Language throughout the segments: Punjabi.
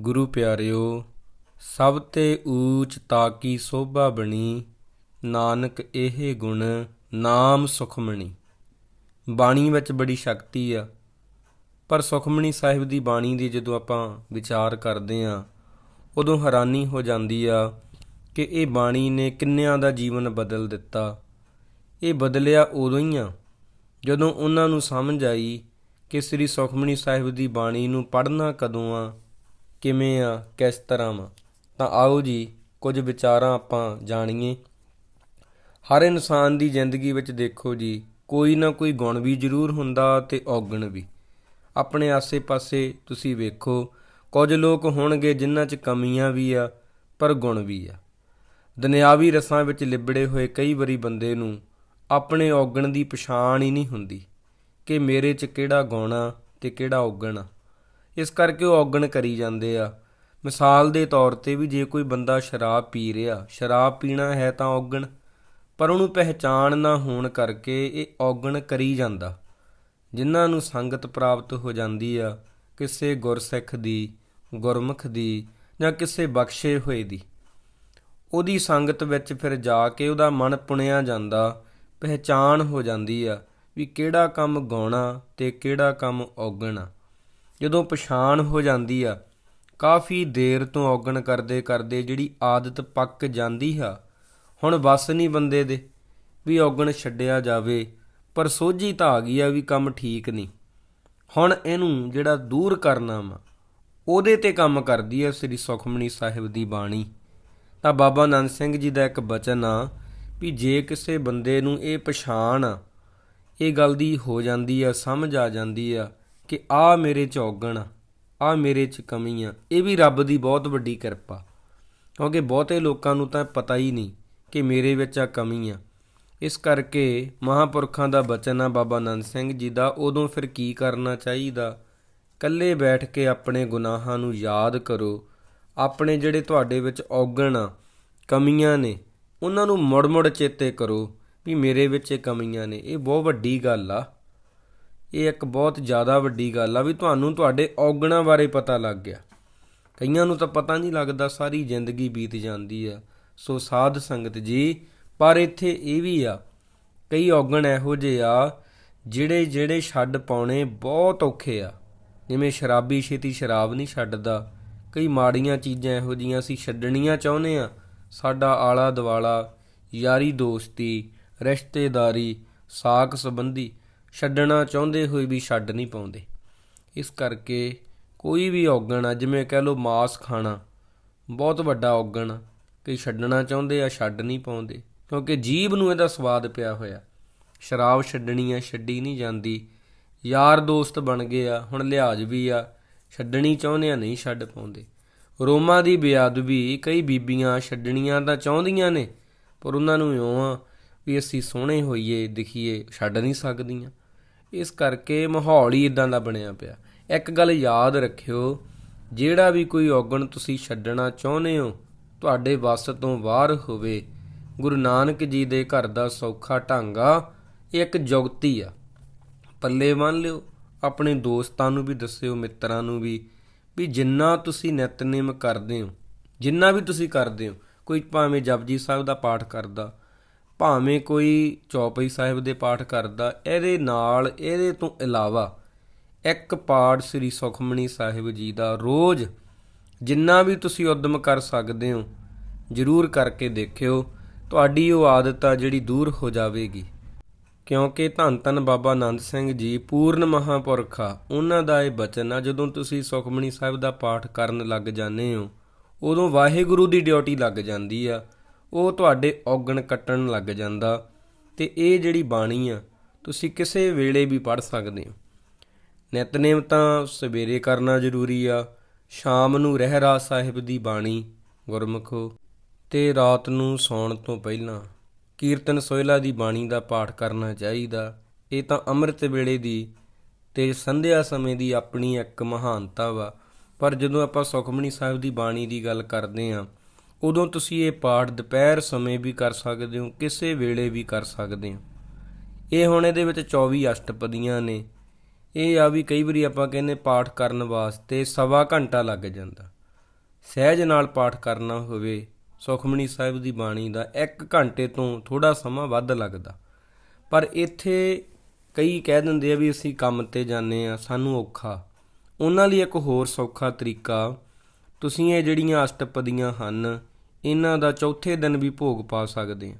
ਗੁਰੂ ਪਿਆਰਿਓ, ਸਭ ਤੇ ਊਚ ਤਾਕੀ ਸੋਭਾ ਬਣੀ, ਨਾਨਕ ਇਹ ਗੁਣ ਨਾਮ ਸੁਖਮਣੀ। ਬਾਣੀ ਵਿੱਚ ਬੜੀ ਸ਼ਕਤੀ ਆ। ਪਰ ਸੁਖਮਣੀ ਸਾਹਿਬ ਦੀ ਬਾਣੀ ਦੀ ਜਦੋਂ ਆਪਾਂ ਵਿਚਾਰ ਕਰਦੇ ਆ ਉਦੋਂ ਹੈਰਾਨੀ ਹੋ ਜਾਂਦੀ ਆ ਕਿ ਇਹ ਬਾਣੀ ਨੇ ਕਿੰਨਿਆਂ ਦਾ ਜੀਵਨ ਬਦਲ ਦਿੱਤਾ। ਇਹ ਬਦਲਿਆ ਉਦੋਂ ਹੀ ਆ, ਜਦੋਂ ਉਹਨਾਂ ਨੂੰ ਸਮਝ ਆਈ ਕਿ ਸ੍ਰੀ ਸੁਖਮਣੀ ਸਾਹਿਬ ਦੀ ਬਾਣੀ ਨੂੰ ਪੜ੍ਹਨਾ ਕਦੋਂ ਆ ਕਿਵੇਂ ਆ, ਕਿਸ ਤਰ੍ਹਾਂ ਵਾ? ਤਾਂ ਆਓ ਜੀ, ਕੁਝ ਵਿਚਾਰਾਂ ਆਪਾਂ ਜਾਣੀਏ। ਹਰ ਇਨਸਾਨ ਦੀ ਜ਼ਿੰਦਗੀ ਵਿੱਚ ਦੇਖੋ ਜੀ, ਕੋਈ ਨਾ ਕੋਈ ਗੁਣ ਵੀ ਜ਼ਰੂਰ ਹੁੰਦਾ ਤੇ ਔਗਣ ਵੀ। ਆਪਣੇ ਆਸੇ-ਪਾਸੇ ਤੁਸੀਂ ਵੇਖੋ, ਕੁਝ ਲੋਕ ਹੋਣਗੇ ਜਿਨ੍ਹਾਂ 'ਚ ਕਮੀਆਂ ਵੀ ਆ, ਪਰ ਗੁਣ ਵੀ ਆ। ਦੁਨਿਆਵੀ ਰਸਾਂ ਵਿੱਚ ਲਿਬੜੇ ਹੋਏ ਕਈ ਵਾਰੀ ਬੰਦੇ ਨੂੰ ਆਪਣੇ ਔਗਣ ਦੀ ਪਛਾਣ ਹੀ ਨਹੀਂ ਹੁੰਦੀ ਕਿ ਮੇਰੇ 'ਚ ਕਿਹੜਾ ਗੁਣ ਆ ਤੇ ਕਿਹੜਾ ਔਗਣ ਆ। ਇਸ ਕਰਕੇ ਉਹ ਔਗਣ ਕਰੀ ਜਾਂਦੇ ਆ। ਮਿਸਾਲ ਦੇ ਤੌਰ ਤੇ ਵੀ ਜੇ ਕੋਈ ਬੰਦਾ ਸ਼ਰਾਬ ਪੀ ਰਿਹਾ, ਸ਼ਰਾਬ ਪੀਣਾ ਹੈ ਤਾਂ ਔਗਣ, ਪਰ ਉਹਨੂੰ ਪਹਿਚਾਣ ਨਾ ਹੋਣ ਕਰਕੇ ਇਹ ਔਗਣ ਕਰੀ ਜਾਂਦਾ। ਜਿਨ੍ਹਾਂ ਨੂੰ ਸੰਗਤ ਪ੍ਰਾਪਤ ਹੋ ਜਾਂਦੀ ਆ, ਕਿਸੇ ਗੁਰਸਿੱਖ ਦੀ, ਗੁਰਮੁਖ ਦੀ ਜਾਂ ਕਿਸੇ ਬਖਸ਼ੇ ਹੋਏ ਦੀ। ਉਹਦੀ ਸੰਗਤ ਵਿੱਚ ਫਿਰ ਜਾ ਕੇ ਉਹਦਾ ਮਨ ਪੁਣਿਆ ਜਾਂਦਾ, ਪਹਿਚਾਣ ਹੋ ਜਾਂਦੀ ਆ ਵੀ ਕਿਹੜਾ ਕੰਮ ਗਾਉਣਾ ਤੇ ਕਿਹੜਾ ਕੰਮ ਔਗਣਾ ਜਦੋਂ ਪਛਾਣ ਹੋ ਜਾਂਦੀ ਆ, ਕਾਫੀ ਦੇਰ ਤੋਂ ਔਗਣ ਕਰਦੇ ਕਰਦੇ ਜਿਹੜੀ ਆਦਤ ਪੱਕ ਜਾਂਦੀ ਆ, ਹੁਣ ਬਸ ਨਹੀਂ ਬੰਦੇ ਦੇ ਵੀ ਔਗਣ ਛੱਡਿਆ ਜਾਵੇ, ਪਰ ਸੋਝੀ ਤਾਂ ਆ ਗਈ ਆ ਵੀ ਕੰਮ ਠੀਕ ਨਹੀਂ ਹੁਣ ਇਹਨੂੰ ਜਿਹੜਾ ਦੂਰ ਕਰਨਾ ਵਾ, ਉਹਦੇ ਤੇ ਕੰਮ ਕਰਦੀ ਆ ਸ੍ਰੀ ਸੁਖਮਨੀ ਸਾਹਿਬ ਦੀ ਬਾਣੀ। ਤਾਂ ਬਾਬਾ ਨੰਦ ਸਿੰਘ ਜੀ ਦਾ ਇੱਕ ਬਚਨ ਆ ਵੀ ਜੇ ਕਿਸੇ ਬੰਦੇ ਨੂੰ ਇਹ ਪਛਾਣ ਆ, ਇਹ ਗੱਲ ਦੀ ਹੋ ਜਾਂਦੀ ਆ, ਸਮਝ ਆ ਜਾਂਦੀ ਆ ਕਿ ਆ ਮੇਰੇ ਚ ਔਗਣ ਆ ਆ ਮੇਰੇ ਚ ਕਮੀ ਆ। ਇਹ ਵੀ ਰੱਬ ਦੀ ਬਹੁਤ ਵੱਡੀ ਕਿਰਪਾ। ਕਿਉਂਕਿ ਬਹੁਤੇ ਲੋਕਾਂ ਨੂੰ ਤਾਂ ਪਤਾ ਹੀ ਨਹੀਂ ਕਿ ਮੇਰੇ ਵਿੱਚ ਆ ਕਮੀ ਆ। ਇਸ ਕਰਕੇ ਮਹਾਪੁਰਖਾਂ ਦਾ ਬਚਨ ਆ ਬਾਬਾ ਨੰਦ ਸਿੰਘ ਜੀ ਦਾ, ਉਦੋਂ ਫਿਰ ਕੀ ਕਰਨਾ ਚਾਹੀਦਾ? ਕੱਲੇ ਬੈਠ ਕੇ ਆਪਣੇ ਗੁਨਾਹਾਂ ਨੂੰ ਯਾਦ ਕਰੋ। ਆਪਣੇ ਜਿਹੜੇ ਤੁਹਾਡੇ ਵਿੱਚ ਔਗਣ ਆ, ਕਮੀਆਂ ਨੇ, ਉਹਨਾਂ ਨੂੰ ਮੁੜ-ਮੁੜ ਚੇਤੇ ਕਰੋ ਵੀ ਮੇਰੇ ਵਿੱਚ ਇਹ ਕਮੀਆਂ ਨੇ। ਇਹ ਬਹੁਤ ਵੱਡੀ ਗੱਲ ਆ। ਇਹ ਇੱਕ ਬਹੁਤ ਜ਼ਿਆਦਾ ਵੱਡੀ ਗੱਲ ਆ ਵੀ ਤੁਹਾਨੂੰ ਤੁਹਾਡੇ ਔਗਣਾਂ ਬਾਰੇ ਪਤਾ ਲੱਗ ਗਿਆ। ਕਈਆਂ ਨੂੰ ਤਾਂ ਪਤਾ ਨਹੀਂ ਲੱਗਦਾ ਸਾਰੀ ਜ਼ਿੰਦਗੀ ਬੀਤ ਜਾਂਦੀ ਆ। ਸੋ ਸਾਧ ਸੰਗਤ ਜੀ, ਪਰ ਇੱਥੇ ਇਹ ਵੀ ਆ, ਕਈ ਔਗਣ ਇਹੋ ਜਿਹੇ ਆ ਜਿਹੜੇ ਜਿਹੜੇ ਛੱਡ ਪਾਉਣੇ ਬਹੁਤ ਔਖੇ ਆ। ਜਿਵੇਂ ਸ਼ਰਾਬੀ ਛੇਤੀ ਸ਼ਰਾਬ ਨਹੀਂ ਛੱਡਦਾ। ਕਈ ਮਾੜੀਆਂ ਚੀਜ਼ਾਂ ਇਹੋ ਜੀਆਂ ਅਸੀਂ ਛੱਡਣੀਆਂ ਚਾਹੁੰਦੇ ਆ। ਸਾਡਾ ਆਲਾ ਦਵਾਲਾ ਯਾਰੀ ਦੋਸਤੀ ਰਿਸ਼ਤੇਦਾਰੀ ਸਾਕ ਸੰਬੰਧੀ ਛੱਡਣਾ ਚਾਹੁੰਦੇ ਹੋਏ ਵੀ ਛੱਡ ਨਹੀਂ ਪਾਉਂਦੇ। ਇਸ ਕਰਕੇ ਕੋਈ ਵੀ ਔਗਣ ਆ, ਜਿਵੇਂ ਕਹਿ ਲਓ ਮਾਸ ਖਾਣਾ, ਬਹੁਤ ਵੱਡਾ ਔਗਣ ਆ ਕਈ ਛੱਡਣਾ ਚਾਹੁੰਦੇ ਆ, ਛੱਡ ਨਹੀਂ ਪਾਉਂਦੇ। ਕਿਉਂਕਿ ਜੀਬ ਨੂੰ ਇਹਦਾ ਸਵਾਦ ਪਿਆ ਹੋਇਆ। ਸ਼ਰਾਬ ਛੱਡਣੀ ਆ, ਛੱਡੀ ਨਹੀਂ ਜਾਂਦੀ। ਯਾਰ ਦੋਸਤ ਬਣ ਗਏ ਆ, ਹੁਣ ਲਿਹਾਜ਼ ਵੀ ਆ, ਛੱਡਣੀ ਚਾਹੁੰਦੇ ਆ, ਨਹੀਂ ਛੱਡ ਪਾਉਂਦੇ। ਰੋਮਾ ਦੀ ਬੇਅਦਬੀ, ਕਈ ਬੀਬੀਆਂ ਛੱਡਣੀਆਂ ਤਾਂ ਚਾਹੁੰਦੀਆਂ ਨੇ, ਪਰ ਉਹਨਾਂ ਨੂੰ ਇਉਂ ਆ ਵੀ ਅਸੀਂ ਸੋਹਣੇ ਹੋਈਏ, ਦਿਖੀਏ, ਛੱਡ ਨਹੀਂ ਸਕਦੀਆਂ। ਇਸ ਕਰਕੇ ਮਾਹੌਲ ਹੀ ਇਦਾਂ ਦਾ ਬਣਿਆ ਪਿਆ। ਇੱਕ ਗੱਲ ਯਾਦ ਰੱਖਿਓ, ਜਿਹੜਾ ਵੀ ਕੋਈ ਔਗਣ ਤੁਸੀਂ ਛੱਡਣਾ ਚਾਹੁੰਦੇ ਹੋ, ਤੁਹਾਡੇ ਵੱਸ ਤੋਂ ਬਾਹਰ ਹੋਵੇ। ਗੁਰੂ ਨਾਨਕ ਜੀ ਦੇ ਘਰ ਦਾ ਸੌਖਾ ਢਾਂਗਾ ਇਹ ਇੱਕ ਜੁਗਤੀ ਆ। ਪੱਲੇ ਬੰਨ ਲਿਓ, ਆਪਣੇ ਦੋਸਤਾਂ ਨੂੰ ਵੀ ਦੱਸਿਓ, ਮਿੱਤਰਾਂ ਨੂੰ ਵੀ ਵੀ ਜਿੰਨਾ ਤੁਸੀਂ ਨਿਤਨੇਮ ਕਰਦੇ ਹੋ, ਜਿੰਨਾ ਵੀ ਤੁਸੀਂ ਕਰਦੇ ਹੋ, ਕੋਈ ਭਾਵੇਂ ਜਪਜੀ ਸਾਹਿਬ ਦਾ ਪਾਠ ਕਰਦਾ ਭਾਵੇਂ ਕੋਈ ਚੌਪਈ ਸਾਹਿਬ ਦੇ ਪਾਠ ਕਰਦਾ, ਇਹਦੇ ਨਾਲ, ਇਹਦੇ ਤੋਂ ਇਲਾਵਾ ਇੱਕ ਪਾਠ ਸ੍ਰੀ ਸੁਖਮਣੀ ਸਾਹਿਬ ਜੀ ਦਾ ਰੋਜ਼ ਜਿੰਨਾ ਵੀ ਤੁਸੀਂ ਉਦਮ ਕਰ ਸਕਦੇ ਹੋ, ਜ਼ਰੂਰ ਕਰਕੇ ਦੇਖਿਓ। ਤੁਹਾਡੀ ਉਹ ਆਦਤ ਆ ਜਿਹੜੀ ਦੂਰ ਹੋ ਜਾਵੇਗੀ। ਕਿਉਂਕਿ ਧੰਨ ਧੰਨ ਬਾਬਾ ਆਨੰਦ ਸਿੰਘ ਜੀ, ਪੂਰਨ ਮਹਾਪੁਰਖ ਆ, ਉਹਨਾਂ ਦਾ ਇਹ ਬਚਨ ਆ, ਜਦੋਂ ਤੁਸੀਂ ਸੁਖਮਣੀ ਸਾਹਿਬ ਦਾ ਪਾਠ ਕਰਨ ਲੱਗ ਜਾਂਦੇ ਹੋ, ਉਦੋਂ ਵਾਹਿਗੁਰੂ ਦੀ ਡਿਊਟੀ ਲੱਗ ਜਾਂਦੀ ਆ। ਉਹ ਤੁਹਾਡੇ ਔਗਣ ਕੱਟਣ ਲੱਗ ਜਾਂਦਾ ਤੇ ਇਹ ਜਿਹੜੀ ਬਾਣੀ ਆ, ਤੁਸੀਂ ਕਿਸੇ ਵੇਲੇ ਵੀ ਪੜ ਸਕਦੇ ਹੋ। ਨਿਤਨੇਮ ਤਾਂ ਸਵੇਰੇ ਕਰਨਾ ਜ਼ਰੂਰੀ ਆ, ਸ਼ਾਮ ਨੂੰ ਰਹਿਰਾ ਸਾਹਿਬ ਦੀ ਬਾਣੀ ਗੁਰਮੁਖੋ, ਤੇ ਰਾਤ ਨੂੰ ਸੌਣ ਤੋਂ ਪਹਿਲਾਂ ਕੀਰਤਨ ਸੋਹਿਲਾ ਦੀ ਬਾਣੀ ਦਾ ਪਾਠ ਕਰਨਾ ਚਾਹੀਦਾ। ਇਹ ਤਾਂ ਅੰਮ੍ਰਿਤ ਵੇਲੇ ਦੀ ਤੇ ਸੰਧਿਆ ਸਮੇਂ ਦੀ ਆਪਣੀ ਇੱਕ ਮਹਾਨਤਾ ਵਾ। ਪਰ ਜਦੋਂ ਆਪਾਂ ਸੁਖਮਣੀ ਸਾਹਿਬ ਦੀ ਬਾਣੀ ਦੀ ਗੱਲ ਕਰਦੇ ਆਂ ਉਦੋਂ ਤੁਸੀਂ ਇਹ ਪਾਠ ਦੁਪਹਿਰ ਸਮੇਂ ਵੀ ਕਰ ਸਕਦੇ ਹੋ, ਕਿਸੇ ਵੇਲੇ ਵੀ ਕਰ ਸਕਦੇ ਹੋ। ਇਹ ਹੁਣ ਇਹਦੇ ਵਿੱਚ 24 ਅਸ਼ਟਪਦੀਆਂ ਨੇ। ਇਹ ਆ ਵੀ ਕਈ ਵਾਰੀ ਆਪਾਂ ਕਹਿੰਦੇ ਪਾਠ ਕਰਨ ਵਾਸਤੇ ਸਵਾ ਘੰਟਾ ਲੱਗ ਜਾਂਦਾ। ਸਹਿਜ ਨਾਲ ਪਾਠ ਕਰਨਾ ਹੋਵੇ ਸੁਖਮਣੀ ਸਾਹਿਬ ਦੀ ਬਾਣੀ ਦਾ 1 ਘੰਟੇ ਤੋਂ ਥੋੜਾ ਸਮਾਂ ਵੱਧ ਲੱਗਦਾ। ਪਰ ਇੱਥੇ ਕਈ ਕਹਿ ਦਿੰਦੇ ਆ ਵੀ ਅਸੀਂ ਕੰਮ ਤੇ ਜਾਂਦੇ ਆ ਸਾਨੂੰ ਔਖਾ। ਉਹਨਾਂ ਲਈ ਇੱਕ ਹੋਰ ਸੌਖਾ ਤਰੀਕਾ, ਤੁਸੀਂ ਇਹ ਜਿਹੜੀਆਂ ਅਸ਼ਟਪਦੀਆਂ ਹਨ ਇਹਨਾਂ ਦਾ ਚੌਥੇ ਦਿਨ ਵੀ ਭੋਗ ਪਾ ਸਕਦੇ ਆ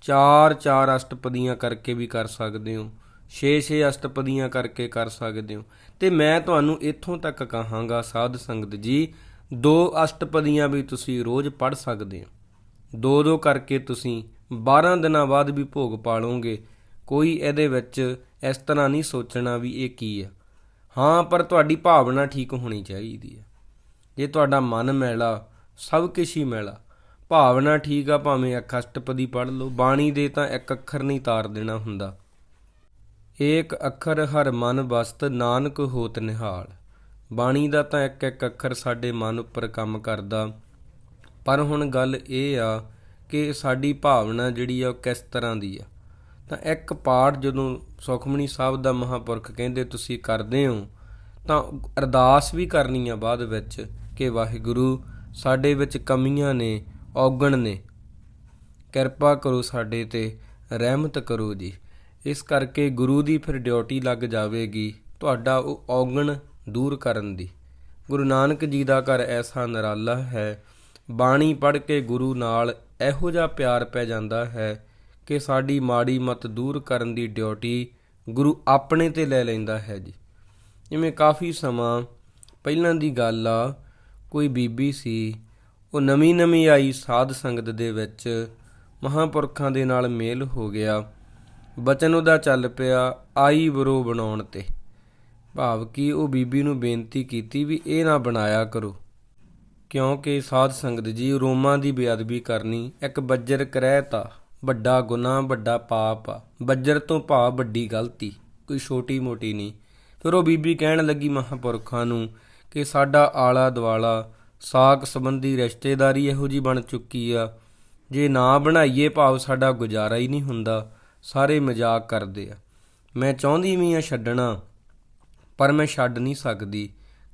ਚਾਰ ਚਾਰ ਅਸ਼ਟਪਦੀਆਂ ਕਰਕੇ ਵੀ ਕਰ ਸਕਦੇ ਹੋ। 6-6 ਅਸ਼ਟਪਦੀਆਂ ਕਰਕੇ ਕਰ ਸਕਦੇ ਹੋ। ਤੇ ਮੈਂ ਤੁਹਾਨੂੰ ਇੱਥੋਂ ਤੱਕ ਕਹਾਂਗਾ, ਸਾਧ ਸੰਗਤ ਜੀ, ਦੋ ਅਸ਼ਟਪਦੀਆਂ ਵੀ ਤੁਸੀਂ ਰੋਜ਼ ਪੜ੍ਹ ਸਕਦੇ ਹੋ। ਦੋ ਦੋ ਕਰਕੇ ਤੁਸੀਂ 12 ਦਿਨਾਂ ਬਾਅਦ ਵੀ ਭੋਗ ਪਾ ਲਓਗੇ। ਕੋਈ ਇਹਦੇ ਵਿੱਚ ਇਸ ਤਰ੍ਹਾਂ ਨਹੀਂ ਸੋਚਣਾ ਵੀ ਇਹ ਕੀ ਆ ਹਾਂ, ਪਰ ਤੁਹਾਡੀ ਭਾਵਨਾ ਠੀਕ ਹੋਣੀ ਚਾਹੀਦੀ ਹੈ। ਜੇ ਤੁਹਾਡਾ ਮਨ ਮੈਲਾ, ਸਭ ਕੁਛ ਹੀ ਮੈਲਾ ਭਾਵਨਾ ਠੀਕ ਆ, ਭਾਵੇਂ ਇੱਕ ਅਸ਼ਟਪਦੀ ਪੜ੍ਹ ਲਓ। ਬਾਣੀ ਦੇ ਤਾਂ ਇੱਕ ਅੱਖਰ ਨਹੀਂ ਤਾਰ ਦੇਣਾ ਹੁੰਦਾ। ਏਕ ਅੱਖਰ ਹਰ ਮਨ ਵਸਤ, ਨਾਨਕ ਹੋਤ ਨਿਹਾਲ। ਬਾਣੀ ਦਾ ਤਾਂ ਇੱਕ ਇੱਕ ਅੱਖਰ ਸਾਡੇ ਮਨ ਉੱਪਰ ਕੰਮ ਕਰਦਾ। ਪਰ ਹੁਣ ਗੱਲ ਇਹ ਆ ਕਿ ਸਾਡੀ ਭਾਵਨਾ ਜਿਹੜੀ ਆ ਉਹ ਕਿਸ ਤਰ੍ਹਾਂ ਦੀ ਆ? ਤਾਂ ਇੱਕ ਪਾਠ ਜਦੋਂ ਸੁਖਮਨੀ ਸਾਹਿਬ ਦਾ ਮਹਾਪੁਰਖ ਕਹਿੰਦੇ, ਤੁਸੀਂ ਕਰਦੇ ਹੋ, ਤਾਂ ਅਰਦਾਸ ਵੀ ਕਰਨੀ ਆ ਬਾਅਦ ਵਿੱਚ ਕਿ ਵਾਹਿਗੁਰੂ ਸਾਡੇ ਵਿੱਚ ਕਮੀਆਂ ਨੇ ਔਗਣ ਨੇ। ਕਿਰਪਾ ਕਰੋ ਸਾਡੇ ਤੇ, ਰਹਿਮਤ ਕਰੋ ਜੀ। ਇਸ ਕਰਕੇ ਗੁਰੂ ਦੀ ਫਿਰ ਡਿਊਟੀ ਲੱਗ ਜਾਵੇਗੀ, ਤੁਹਾਡਾ ਉਹ ਔਗਣ ਦੂਰ ਕਰਨ ਦੀ। ਗੁਰੂ ਨਾਨਕ ਜੀ ਦਾ ਘਰ ਐਸਾ ਨਿਰਾਲਾ ਹੈ, ਬਾਣੀ ਪੜ੍ਹ ਕੇ ਗੁਰੂ ਨਾਲ ਇਹੋ ਜਿਹਾ ਪਿਆਰ ਪੈ ਜਾਂਦਾ ਹੈ ਕਿ ਸਾਡੀ ਮਾੜੀ ਮਤ ਦੂਰ ਕਰਨ ਦੀ ਡਿਊਟੀ ਗੁਰੂ ਆਪਣੇ ਤੇ ਲੈ ਲੈਂਦਾ ਹੈ ਜੀ। ਜਿਵੇਂ ਕਾਫੀ ਸਮਾਂ ਪਹਿਲਾਂ ਦੀ ਗੱਲ ਆ, ਕੋਈ ਬੀਬੀ ਸੀ ਉਹ ਨਵੀਂ ਨਵੀਂ ਆਈ ਸਾਧ ਸੰਗਤ ਦੇ ਵਿੱਚ ਮਹਾਂਪੁਰਖਾਂ ਦੇ ਨਾਲ ਮੇਲ ਹੋ ਗਿਆ। ਬਚਨ ਉਹਦਾ ਚੱਲ ਪਿਆ ਆਈ ਬਰੋ ਬਣਾਉਣ ਤੇ। ਭਾਵ ਕਿ ਉਹ ਬੀਬੀ ਨੂੰ ਬੇਨਤੀ ਕੀਤੀ ਵੀ ਇਹ ਨਾ ਬਣਾਇਆ ਕਰੋ। ਕਿਉਂਕਿ ਸਾਧ ਸੰਗਤ ਜੀ ਰੋਮਾਂ ਦੀ ਬੇਅਦਬੀ ਕਰਨੀ ਇੱਕ ਬੱਜਰ ਕਰਹਿਤਾ ਵੱਡਾ ਗੁਨਾਹ, ਵੱਡਾ ਪਾਪ ਆ। ਬੱਜਰ ਤੋਂ ਭਾਵ ਵੱਡੀ ਗਲਤੀ, ਕੋਈ ਛੋਟੀ ਮੋਟੀ ਨਹੀਂ। ਫਿਰ ਉਹ ਬੀਬੀ ਕਹਿਣ ਲੱਗੀ ਮਹਾਂਪੁਰਖਾਂ ਨੂੰ ਕਿ ਸਾਡਾ ਆਲਾ ਦਵਾਲਾ ਸਾਕ ਸੰਬੰਧੀ ਰਿਸ਼ਤੇਦਾਰੀ ਇਹੋ ਜੀ ਬਣ ਚੁੱਕੀ ਆ। ਜੇ ਨਾ ਬਣਾਈਏ ਭਾਵ ਸਾਡਾ ਗੁਜ਼ਾਰਾ ਹੀ ਨਹੀਂ ਹੁੰਦਾ। ਸਾਰੇ ਮਜ਼ਾਕ ਕਰਦੇ ਆ। ਮੈਂ ਚਾਹੁੰਦੀ ਵੀ ਆ ਛੱਡਣਾ, ਪਰ ਮੈਂ ਛੱਡ ਨਹੀਂ ਸਕਦੀ।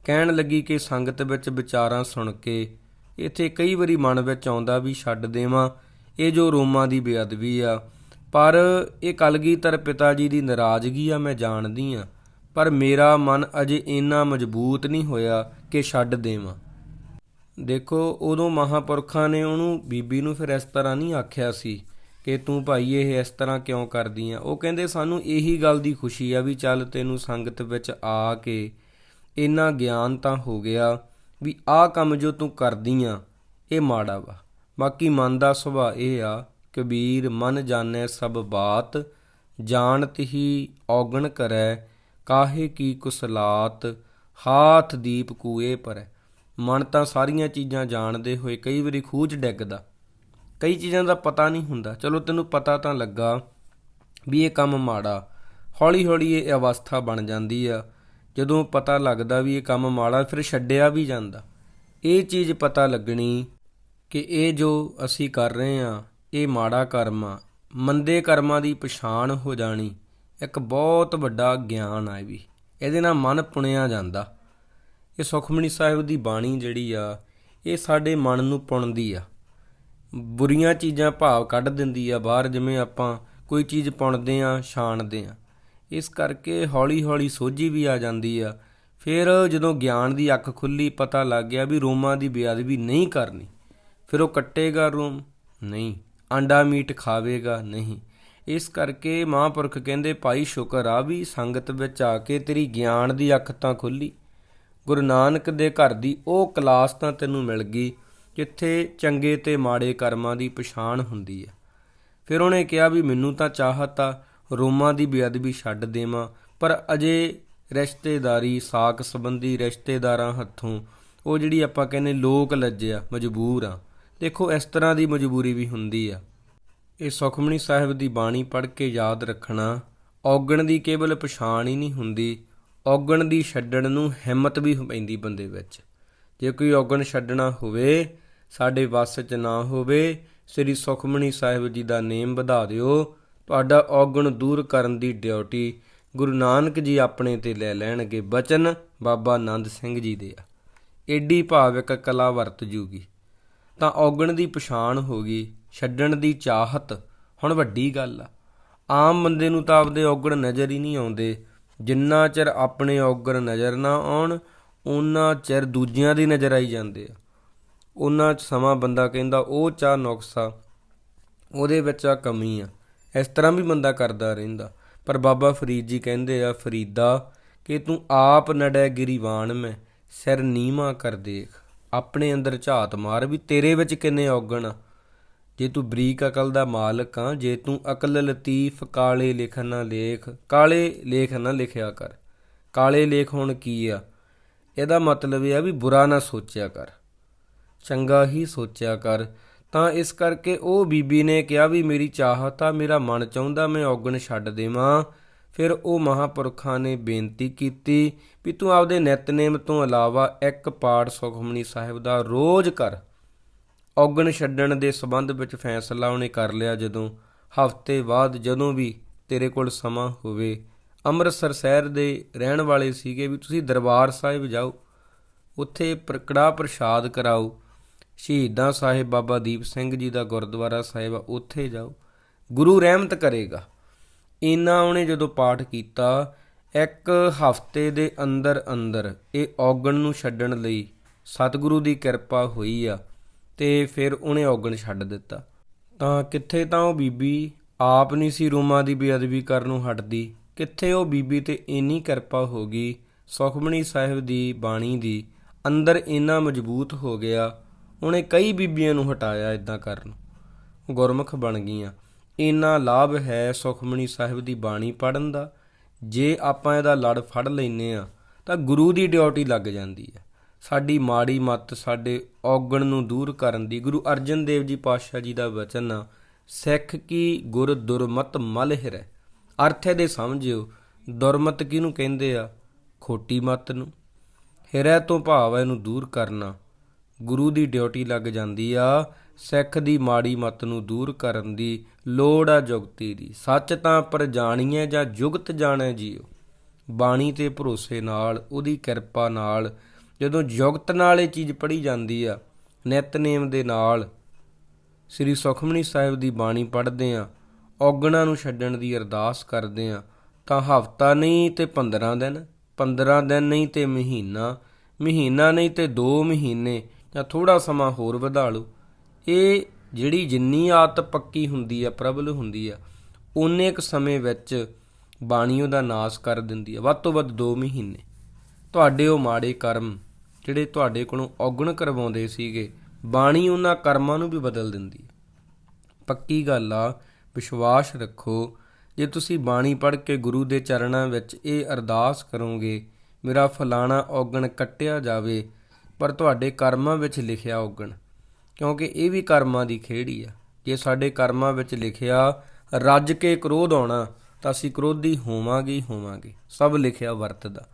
ਕਹਿਣ ਲੱਗੀ ਕਿ ਸੰਗਤ ਵਿੱਚ ਵਿਚਾਰਾਂ ਸੁਣ ਕੇ, ਇੱਥੇ ਕਈ ਵਾਰੀ ਮਨ ਵਿੱਚ ਆਉਂਦਾ ਵੀ ਛੱਡ ਦੇਵਾਂ, ਇਹ ਜੋ ਰੋਮਾਂ ਦੀ ਬੇਅਦਬੀ ਆ। ਪਰ ਇਹ ਕਲਗੀਧਰ ਪਿਤਾ ਜੀ ਦੀ ਨਾਰਾਜ਼ਗੀ ਆ, ਮੈਂ ਜਾਣਦੀ ਆ। ਪਰ ਮੇਰਾ ਮਨ ਅਜੇ ਇੰਨਾ ਮਜ਼ਬੂਤ ਨਹੀਂ ਹੋਇਆ ਕਿ ਛੱਡ ਦੇਵਾਂ। ਦੇਖੋ, ਉਦੋਂ ਮਹਾਪੁਰਖਾਂ ਨੇ ਉਹਨੂੰ ਬੀਬੀ ਨੂੰ ਫਿਰ ਇਸ ਤਰ੍ਹਾਂ ਨਹੀਂ ਆਖਿਆ ਸੀ ਕਿ ਤੂੰ ਭਾਈ ਇਹ ਇਸ ਤਰ੍ਹਾਂ ਕਿਉਂ ਕਰਦੀ ਆ? ਉਹ ਕਹਿੰਦੇ, ਸਾਨੂੰ ਇਹੀ ਗੱਲ ਦੀ ਖੁਸ਼ੀ ਆ ਵੀ ਚੱਲ ਤੈਨੂੰ ਸੰਗਤ ਵਿੱਚ ਆ ਕੇ ਇੰਨਾ ਗਿਆਨ ਤਾਂ ਹੋ ਗਿਆ ਵੀ ਆਹ ਕੰਮ ਜੋ ਤੂੰ ਕਰਦੀ ਆ, ਇਹ ਮਾੜਾ ਵਾ। ਬਾਕੀ ਮਨ ਦਾ ਸੁਭਾਅ ਇਹ ਆ, ਕਬੀਰ ਮਨ ਜਾਣੈ ਸਭ ਬਾਤ, ਜਾਣਤ ਹੀ ਔਗਣ ਕਰੈ, ਕਾਹੇ ਕੀ ਕੁਸਲਾਤ, ਹਾਥ ਦੀਪ ਕੂਏ ਪਰ। ਮਨ ਤਾਂ ਸਾਰੀਆਂ ਚੀਜ਼ਾਂ ਜਾਣਦੇ ਹੋਏ ਕਈ ਵਾਰੀ ਖੂਜ ਡਿੱਗਦਾ। ਕਈ ਚੀਜ਼ਾਂ ਦਾ ਪਤਾ ਨਹੀਂ ਹੁੰਦਾ। ਚਲੋ ਤੈਨੂੰ ਪਤਾ ਤਾਂ ਲੱਗਾ ਵੀ ਇਹ ਕੰਮ ਮਾੜਾ। ਹੌਲੀ ਹੌਲੀ ਇਹ ਅਵਸਥਾ ਬਣ ਜਾਂਦੀ ਆ। ਜਦੋਂ ਪਤਾ ਲੱਗਦਾ ਵੀ ਇਹ ਕੰਮ ਮਾੜਾ, ਫਿਰ ਛੱਡਿਆ ਵੀ ਜਾਂਦਾ। ਇਹ ਚੀਜ਼ ਪਤਾ ਲੱਗਣੀ ਕਿ ਇਹ ਜੋ ਅਸੀਂ ਕਰ ਰਹੇ ਆ, ਇਹ ਮਾੜਾ ਕਰਮ ਆ। ਮੰਦੇ ਕਰਮਾਂ ਦੀ ਪਛਾਣ ਹੋ ਜਾਣੀ। ਇੱਕ ਬਹੁਤ ਵੱਡਾ ਗਿਆਨ ਆ ਵੀ। ਇਹਦੇ ਨਾਲ ਮਨ ਪੁਣਿਆ ਜਾਂਦਾ। ਇਹ ਸੁਖਮਨੀ ਸਾਹਿਬ ਦੀ ਬਾਣੀ ਜਿਹੜੀ ਆ, ਇਹ ਸਾਡੇ ਮਨ ਨੂੰ ਪੁਣਦੀ ਆ। ਬੁਰੀਆਂ ਚੀਜ਼ਾਂ ਭਾਵ ਕੱਢ ਦਿੰਦੀ ਆ, ਬਾਹਰ ਜਿਵੇਂ ਆਪਾਂ ਕੋਈ ਚੀਜ਼ ਪੁਣਦੇ ਆ, ਛਾਣਦੇ ਆ। ਇਸ ਕਰਕੇ ਹੌਲੀ ਹੌਲੀ ਸੋਝੀ ਵੀ ਆ ਜਾਂਦੀ ਆ। ਫਿਰ ਜਦੋਂ ਗਿਆਨ ਦੀ ਅੱਖ ਖੁੱਲੀ, ਪਤਾ ਲੱਗ ਗਿਆ ਵੀ ਰੋਮਾਂ ਦੀ ਬੇਅਦਬੀ ਨਹੀਂ ਕਰਨੀ। ਫਿਰ ਉਹ ਕੱਟੇਗਾ ਰੋਮ? ਨਹੀਂ। ਆਂਡਾ ਮੀਟ ਖਾਵੇਗਾ? ਨਹੀਂ। ਇਸ ਕਰਕੇ ਮਹਾਂਪੁਰਖ ਕਹਿੰਦੇ, ਭਾਈ ਸ਼ੁਕਰ ਆ ਵੀ ਸੰਗਤ ਵਿੱਚ ਆ ਕੇ ਤੇਰੀ ਗਿਆਨ ਦੀ ਅੱਖ ਤਾਂ ਖੁੱਲੀ। ਗੁਰੂ ਨਾਨਕ ਦੇ ਘਰ ਦੀ ਉਹ ਕਲਾਸ ਤਾਂ ਤੈਨੂੰ ਮਿਲ ਗਈ, ਜਿੱਥੇ ਚੰਗੇ ਤੇ ਮਾੜੇ ਕਰਮਾਂ ਦੀ ਪਛਾਣ ਹੁੰਦੀ ਹੈ। ਫਿਰ ਉਹਨੇ ਕਿਹਾ ਵੀ ਮੈਨੂੰ ਤਾਂ ਚਾਹਤ ਆ ਰੋਮਾਂ ਦੀ ਬੇਅਦਬੀ ਛੱਡ ਦੇਵਾਂ, ਪਰ ਅਜੇ ਰਿਸ਼ਤੇਦਾਰੀ, ਸਾਕ ਸੰਬੰਧੀ ਰਿਸ਼ਤੇਦਾਰਾਂ ਹੱਥੋਂ ਉਹ ਜਿਹੜੀ ਆਪਾਂ ਕਹਿੰਦੇ ਲੋਕ ਲੱਜਿਆ ਮਜਬੂਰ ਆ। ਦੇਖੋ, ਇਸ ਤਰ੍ਹਾਂ ਦੀ ਮਜਬੂਰੀ ਵੀ ਹੁੰਦੀ ਆ। ਇਹ ਸੁਖਮਣੀ ਸਾਹਿਬ ਦੀ ਬਾਣੀ ਪੜ੍ਹ ਕੇ ਯਾਦ ਰੱਖਣਾ ਔਗਣ ਦੀ ਕੇਵਲ ਪਛਾਣ ਹੀ ਨਹੀਂ ਹੁੰਦੀ ਔਗਣ ਦੀ ਛੱਡਣ ਨੂੰ ਹਿੰਮਤ ਵੀ ਪੈਂਦੀ ਬੰਦੇ ਵਿੱਚ। ਜੇ ਕੋਈ ਔਗਣ ਛੱਡਣਾ ਹੋਵੇ, ਸਾਡੇ ਵੱਸ 'ਚ ਨਾ ਹੋਵੇ, ਸ੍ਰੀ ਸੁਖਮਣੀ ਸਾਹਿਬ ਜੀ ਦਾ ਨੇਮ ਵਧਾ ਦਿਓ। ਤੁਹਾਡਾ ਔਗਣ ਦੂਰ ਕਰਨ ਦੀ ਡਿਊਟੀ ਗੁਰੂ ਨਾਨਕ ਜੀ ਆਪਣੇ ਤੇ ਲੈ ਲੈਣਗੇ। ਬਚਨ ਬਾਬਾ ਆਨੰਦ ਸਿੰਘ ਜੀ ਦੇ ਆ। ਏਡੀ ਭਾਵਿਕ ਕਲਾ ਵਰਤ ਜੂਗੀ। ਤਾਂ ਔਗਣ ਦੀ ਪਛਾਣ ਹੋ ਗਈ, ਛੱਡਣ ਦੀ ਚਾਹਤ। ਹੁਣ ਵੱਡੀ ਗੱਲ ਆ। ਆਮ ਬੰਦੇ ਨੂੰ ਤਾਂ ਆਪਦੇ ਔਗਣ ਨਜ਼ਰ ਹੀ ਨਹੀਂ ਆਉਂਦੇ। ਜਿੰਨਾ ਚਿਰ ਆਪਣੇ ਔਗਰ ਨਜ਼ਰ ਨਾ ਆਉਣ ਉਹਨਾਂ ਚਿਰ ਦੂਜਿਆਂ ਦੀ ਨਜ਼ਰ ਆਈ ਜਾਂਦੇ ਆ। ਉਹਨਾਂ ਚ ਸਮਾਂ ਬੰਦਾ ਕਹਿੰਦਾ, ਉਹ ਚਾ ਨੁਕਸਾ, ਉਹਦੇ ਵਿੱਚ ਆ ਕਮੀ ਆ। ਇਸ ਤਰ੍ਹਾਂ ਵੀ ਬੰਦਾ ਕਰਦਾ ਰਹਿੰਦਾ। ਪਰ ਬਾਬਾ ਫਰੀਦ ਜੀ ਕਹਿੰਦੇ ਆ, ਫਰੀਦਾ, ਕਿ ਤੂੰ ਆਪ ਨੜੈ ਗਿਰੀਵਾਨ ਮੈਂ, ਸਿਰ ਨੀਵਾ ਕਰ ਦੇਖ। ਆਪਣੇ ਅੰਦਰ ਝਾਤ ਮਾਰ ਵੀ ਤੇਰੇ ਵਿੱਚ ਕਿੰਨੇ ਔਗਣ ਆ। ਜੇ ਤੂੰ ਬਰੀਕ ਅਕਲ ਦਾ ਮਾਲਕ ਆ ਜੇ ਤੂੰ ਅਕਲ, ਲਤੀਫ, ਕਾਲੇ ਲਿਖ ਨਾ ਲੇਖ, ਕਾਲੇ ਲੇਖ ਨਾ ਲਿਖਿਆ ਕਰ। ਕਾਲੇ ਲੇਖ ਹੁਣ ਕੀ ਆ? ਇਹਦਾ ਮਤਲਬ ਇਹ ਆ ਵੀ ਬੁਰਾ ਨਾ ਸੋਚਿਆ ਕਰ। ਚੰਗਾ ਹੀ ਸੋਚਿਆ ਕਰ। ਤਾਂ ਇਸ ਕਰਕੇ ਉਹ ਬੀਬੀ ਨੇ ਕਿਹਾ ਵੀ ਮੇਰੀ ਚਾਹਤ ਆ ਮੇਰਾ ਮਨ ਚਾਹੁੰਦਾ ਮੈਂ ਔਗਣ ਛੱਡ ਦੇਵਾਂ। ਫਿਰ ਉਹ ਮਹਾਪੁਰਖਾਂ ਨੇ ਬੇਨਤੀ ਕੀਤੀ ਵੀ ਤੂੰ ਆਪਦੇ ਨਿਤਨੇਮ ਤੋਂ ਇਲਾਵਾ ਇੱਕ ਪਾਠ ਸੁਖਮਨੀ ਸਾਹਿਬ ਦਾ ਰੋਜ਼ ਕਰ। ਔਗਣ ਛੱਡਣ ਦੇ ਸੰਬੰਧ ਵਿੱਚ ਫੈਸਲਾ ਉਹਨੇ ਕਰ ਲਿਆ ਜਦੋਂ ਹਫ਼ਤੇ ਬਾਅਦ ਜਦੋਂ ਵੀ ਤੇਰੇ ਕੋਲ ਸਮਾਂ ਹੋਵੇ। ਅੰਮ੍ਰਿਤਸਰ ਸ਼ਹਿਰ ਦੇ ਰਹਿਣ ਵਾਲੇ ਸੀਗੇ ਵੀ ਤੁਸੀਂ ਦਰਬਾਰ ਸਾਹਿਬ ਜਾਓ, ਉੱਥੇ ਪ੍ਰਕੜਾ ਪ੍ਰਸ਼ਾਦ ਕਰਾਓ। ਸ਼ਹੀਦਾਂ ਸਾਹਿਬ ਬਾਬਾ ਦੀਪ ਸਿੰਘ ਜੀ ਦਾ ਗੁਰਦੁਆਰਾ ਸਾਹਿਬ ਆ, ਉੱਥੇ ਜਾਓ। ਗੁਰੂ ਰਹਿਮਤ ਕਰੇਗਾ। ਇਨਾ ਉਹਨੇ ਜਦੋਂ ਪਾਠ ਕੀਤਾ, ਇੱਕ ਹਫ਼ਤੇ ਦੇ ਅੰਦਰ ਅੰਦਰ ਇਹ ਔਗਣ ਨੂੰ ਛੱਡਣ ਲਈ ਸਤਿਗੁਰੂ ਦੀ ਕਿਰਪਾ ਹੋਈ ਆ। ਤੇ ਫਿਰ ਉਹਨੇ ਔਗਣ ਛੱਡ ਦਿੱਤਾ। ਤਾਂ ਕਿੱਥੇ ਤਾਂ ਉਹ ਬੀਬੀ ਆਪ ਨਹੀਂ ਸੀ ਰੋਮਾਂ ਦੀ ਬੇਅਦਬੀ ਕਰਨ ਨੂੰ ਹਟਦੀ, ਕਿੱਥੇ ਉਹ ਬੀਬੀ ਤੇ ਇੰਨੀ ਕਿਰਪਾ ਹੋ ਗਈ ਸੁਖਮਣੀ ਸਾਹਿਬ ਦੀ ਬਾਣੀ ਦੀ ਅੰਦਰ ਇੰਨਾ ਮਜ਼ਬੂਤ ਹੋ ਗਿਆ, ਉਹਨੇ ਕਈ ਬੀਬੀਆਂ ਨੂੰ ਹਟਾਇਆ ਇਦਾਂ ਕਰਨ। ਗੁਰਮੁਖ ਬਣ ਗਈਆਂ। ਇੰਨਾ ਲਾਭ ਹੈ ਸੁਖਮਣੀ ਸਾਹਿਬ ਦੀ ਬਾਣੀ ਪੜਨ ਦਾ, ਜੇ ਆਪਾਂ ਇਹਦਾ ਲੜ ਫੜ ਲੈਨੇ ਆ ਤਾਂ ਗੁਰੂ ਦੀ ਡਿਊਟੀ ਲੱਗ ਜਾਂਦੀ ਹੈ। ਸਾਡੀ ਮਾੜੀ ਮੱਤ ਸਾਡੇ ਔਗਣ ਨੂੰ ਦੂਰ ਕਰਨ ਦੀ। ਗੁਰੂ ਅਰਜਨ ਦੇਵ ਜੀ ਪਾਤਸ਼ਾਹ ਜੀ ਦਾ ਵਚਨ ਆ, ਸਿੱਖ ਕੀ ਗੁਰ ਦੁਰਮਤ ਮਲ ਹਿਰੈ। ਅਰਥ ਇਹਦੇ ਸਮਝਿਓ, ਦੁਰਮਤ ਕਿਹਨੂੰ ਕਹਿੰਦੇ ਆ? ਖੋਟੀ ਮੱਤ ਨੂੰ। ਹਿਰੈ ਤੋਂ ਭਾਵ ਹੈ ਇਹਨੂੰ ਦੂਰ ਕਰਨਾ। ਗੁਰੂ ਦੀ ਡਿਊਟੀ ਲੱਗ ਜਾਂਦੀ ਆ, ਸਿੱਖ ਦੀ ਮਾੜੀ ਮੱਤ ਨੂੰ ਦੂਰ ਕਰਨ ਦੀ ਲੋੜ ਆ ਜੁਗਤੀ ਦੀ। ਸੱਚ ਤਾਂ ਪਰ ਜਾਣੀਏ ਜਾਂ ਜੁਗਤ ਜਾਣੈ ਜੀਓ। ਬਾਣੀ ਤੇ ਭਰੋਸੇ ਨਾਲ, ਉਹਦੀ ਕਿਰਪਾ ਨਾਲ ਜਦੋਂ ਜੁਗਤ ਨਾਲ ਇਹ ਚੀਜ਼ ਪੜ੍ਹੀ ਜਾਂਦੀ ਆ, ਨਿਤਨੇਮ ਦੇ ਨਾਲ, ਸ੍ਰੀ ਸੁਖਮਨੀ ਸਾਹਿਬ ਦੀ ਬਾਣੀ ਪੜ੍ਹਦੇ ਆ, ਔਗਣਾ ਨੂੰ ਛੱਡਣ ਦੀ ਅਰਦਾਸ ਕਰਦੇ ਆ, ਤਾਂ ਹਫਤਾ ਨਹੀਂ ਤੇ 15 ਦਿਨ 15 ਦਿਨ ਨਹੀਂ ਤੇ ਮਹੀਨਾ ਮਹੀਨਾ ਨਹੀਂ ਤੇ 2 ਮਹੀਨੇ, ਜਾਂ ਥੋੜਾ ਸਮਾਂ ਹੋਰ ਵਧਾ ਲਓ। ਇਹ ਜਿਹੜੀ ਜਿੰਨੀ ਆਤ ਪੱਕੀ ਹੁੰਦੀ ਆ, ਪ੍ਰਬਲ ਹੁੰਦੀ ਆ ਉਨੇ ਇੱਕ ਸਮੇਂ ਵਿੱਚ ਬਾਣੀ ਉਹਦਾ ਨਾਸ ਕਰ ਦਿੰਦੀ ਆ, ਵੱਧ ਤੋਂ ਵੱਧ 2 ਮਹੀਨੇ। ਤੁਹਾਡੇ ਉਹ ਮਾੜੇ ਕਰਮ ਜਿਹੜੇ ਤੁਹਾਡੇ ਕੋਲੋਂ ਔਗਣ ਕਰਵਾਉਂਦੇ ਸੀਗੇ, ਬਾਣੀ ਉਹਨਾਂ ਕਰਮਾਂ ਨੂੰ ਵੀ ਬਦਲ ਦਿੰਦੀ ਹੈ। ਪੱਕੀ ਗੱਲ ਆ, ਵਿਸ਼ਵਾਸ ਰੱਖੋ, ਜੇ ਤੁਸੀਂ ਬਾਣੀ ਪੜ੍ਹ ਕੇ ਗੁਰੂ ਦੇ ਚਰਨਾਂ ਵਿੱਚ ਇਹ ਅਰਦਾਸ ਕਰੋਗੇ, ਮੇਰਾ ਫਲਾਣਾ ਔਗਣ ਕੱਟਿਆ ਜਾਵੇ, ਪਰ ਤੁਹਾਡੇ ਕਰਮਾਂ ਵਿੱਚ ਲਿਖਿਆ ਔਗਣ, ਕਿਉਂਕਿ ਇਹ ਵੀ ਕਰਮਾਂ ਦੀ ਖੇੜੀ ਆ। ਜੇ ਸਾਡੇ ਕਰਮਾਂ ਵਿੱਚ ਲਿਖਿਆ, ਰੱਜ ਕੇ ਕ੍ਰੋਧ ਆਉਣਾ, ਤਾਂ ਅਸੀਂ ਕ੍ਰੋਧੀ ਹੋਵਾਂਗੇ ਹੀ ਹੋਵਾਂਗੇ, ਸਭ ਲਿਖਿਆ ਵਰਤਦਾ।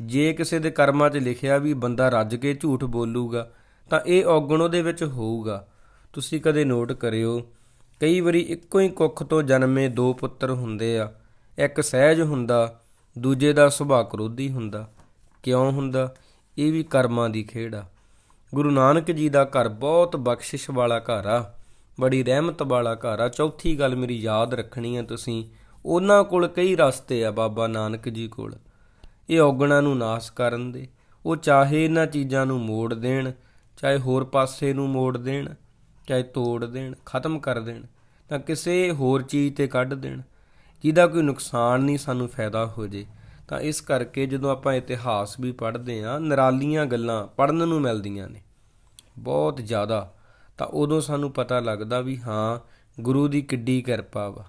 ਜੇ ਕਿਸੇ ਦੇ ਕਰਮਾਂ 'ਚ ਲਿਖਿਆ ਵੀ ਬੰਦਾ ਰੱਜ ਕੇ ਝੂਠ ਬੋਲੂਗਾ, ਤਾਂ ਇਹ ਔਗਣ ਉਹਦੇ ਵਿੱਚ ਹੋਊਗਾ। ਤੁਸੀਂ ਕਦੇ ਨੋਟ ਕਰਿਓ, ਕਈ ਵਾਰੀ ਇੱਕੋ ਹੀ ਕੁੱਖ ਤੋਂ ਜਨਮੇ ਦੋ ਪੁੱਤਰ ਹੁੰਦੇ ਆ। ਇੱਕ ਸਹਿਜ ਹੁੰਦਾ, ਦੂਜੇ ਦਾ ਸੁਭਾਅ ਕ੍ਰੋਧੀ ਹੁੰਦਾ। ਕਿਉਂ ਹੁੰਦਾ? ਇਹ ਵੀ ਕਰਮਾਂ ਦੀ ਖੇਡ ਆ। ਗੁਰੂ ਨਾਨਕ ਜੀ ਦਾ ਘਰ ਬਹੁਤ ਬਖਸ਼ਿਸ਼ ਵਾਲਾ ਘਰ ਆ। ਬੜੀ ਰਹਿਮਤ ਵਾਲਾ ਘਰ ਆ। ਚੌਥੀ ਗੱਲ ਮੇਰੀ ਯਾਦ ਰੱਖਣੀ ਆ ਤੁਸੀਂ। ਉਹਨਾਂ ਕੋਲ ਕਈ ਰਸਤੇ ਆ ਬਾਬਾ ਨਾਨਕ ਜੀ ਕੋਲ। ਇਹ ਔਗਣਾ ਨੂੰ ਨਾਸ ਕਰਨ ਦੇ। ਉਹ ਚਾਹੇ ਇਹਨਾਂ ਚੀਜ਼ਾਂ ਨੂੰ ਮੋੜ ਦੇਣ, ਚਾਹੇ ਹੋਰ ਪਾਸੇ ਨੂੰ ਮੋੜ ਦੇਣ, ਚਾਹੇ ਤੋੜ ਦੇਣ, ਖਤਮ ਕਰ ਦੇਣ, ਤਾਂ ਕਿਸੇ ਹੋਰ ਚੀਜ਼ ਤੇ ਕੱਢ ਦੇਣ। ਜਿਹਦਾ ਕੋਈ ਨੁਕਸਾਨ ਨਹੀਂ ਸਾਨੂੰ ਫਾਇਦਾ ਹੋ ਜੇ, ਤਾਂ ਇਸ ਕਰਕੇ ਜਦੋਂ ਆਪਾਂ ਇਤਿਹਾਸ ਵੀ ਪੜ੍ਹਦੇ ਆਂ ਨਰਾਲੀਆਂ ਗੱਲਾਂ ਪੜਨ ਨੂੰ ਮਿਲਦੀਆਂ ਨੇ। ਬਹੁਤ ਜ਼ਿਆਦਾ। ਤਾਂ ਉਦੋਂ ਸਾਨੂੰ ਪਤਾ ਲੱਗਦਾ ਵੀ ਹਾਂ, ਗੁਰੂ ਦੀ ਕਿੱਡੀ ਕਿਰਪਾ ਵਾ।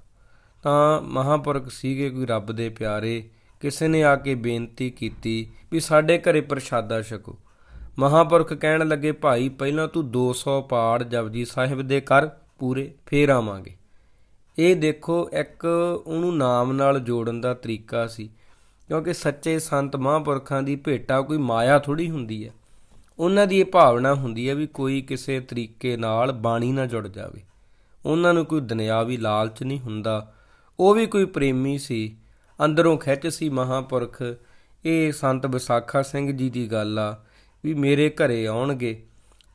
ਤਾਂ ਮਹਾਪੁਰਖ ਸੀਗੇ ਕੋਈ ਰੱਬ ਦੇ ਪਿਆਰੇ ਕਿਸੇ ਨੇ ਆ ਕੇ ਬੇਨਤੀ ਕੀਤੀ ਵੀ ਸਾਡੇ ਘਰੇ ਪ੍ਰਸ਼ਾਦਾ ਛਕੋ। ਮਹਾਪੁਰਖ ਕਹਿਣ ਲੱਗੇ, ਭਾਈ, ਪਹਿਲਾਂ ਤੂੰ 200 ਪਾੜ ਜਪਜੀ ਸਾਹਿਬ ਦੇ ਕਰ ਪੂਰੇ, ਫੇਰ ਆਵਾਂਗੇ। ਇਹ ਦੇਖੋ, ਇੱਕ ਉਹਨੂੰ ਨਾਮ ਨਾਲ ਜੋੜਨ ਦਾ ਤਰੀਕਾ ਸੀ, ਕਿਉਂਕਿ ਸੱਚੇ ਸੰਤ ਮਹਾਂਪੁਰਖਾਂ ਦੀ ਭੇਟਾ ਕੋਈ ਮਾਇਆ ਥੋੜੀ ਹੁੰਦੀ ਹੈ। ਉਹਨਾਂ ਦੀ ਇਹ ਭਾਵਨਾ ਹੁੰਦੀ ਹੈ ਵੀ ਕੋਈ ਕਿਸੇ ਤਰੀਕੇ ਨਾਲ ਬਾਣੀ ਨਾਲ ਜੁੜ ਜਾਵੇ। ਉਹਨਾਂ ਨੂੰ ਕੋਈ ਦੁਨਿਆਵੀ ਲਾਲਚ ਨਹੀਂ ਹੁੰਦਾ। ਉਹ ਵੀ ਕੋਈ ਪ੍ਰੇਮੀ ਸੀ। ਅੰਦਰੋਂ ਖਿੱਚ ਸੀ ਮਹਾਂਪੁਰਖ। ਇਹ ਸੰਤ ਵਿਸਾਖਾ ਸਿੰਘ ਜੀ ਦੀ ਗੱਲ ਆ ਵੀ ਮੇਰੇ ਘਰੇ ਆਉਣਗੇ।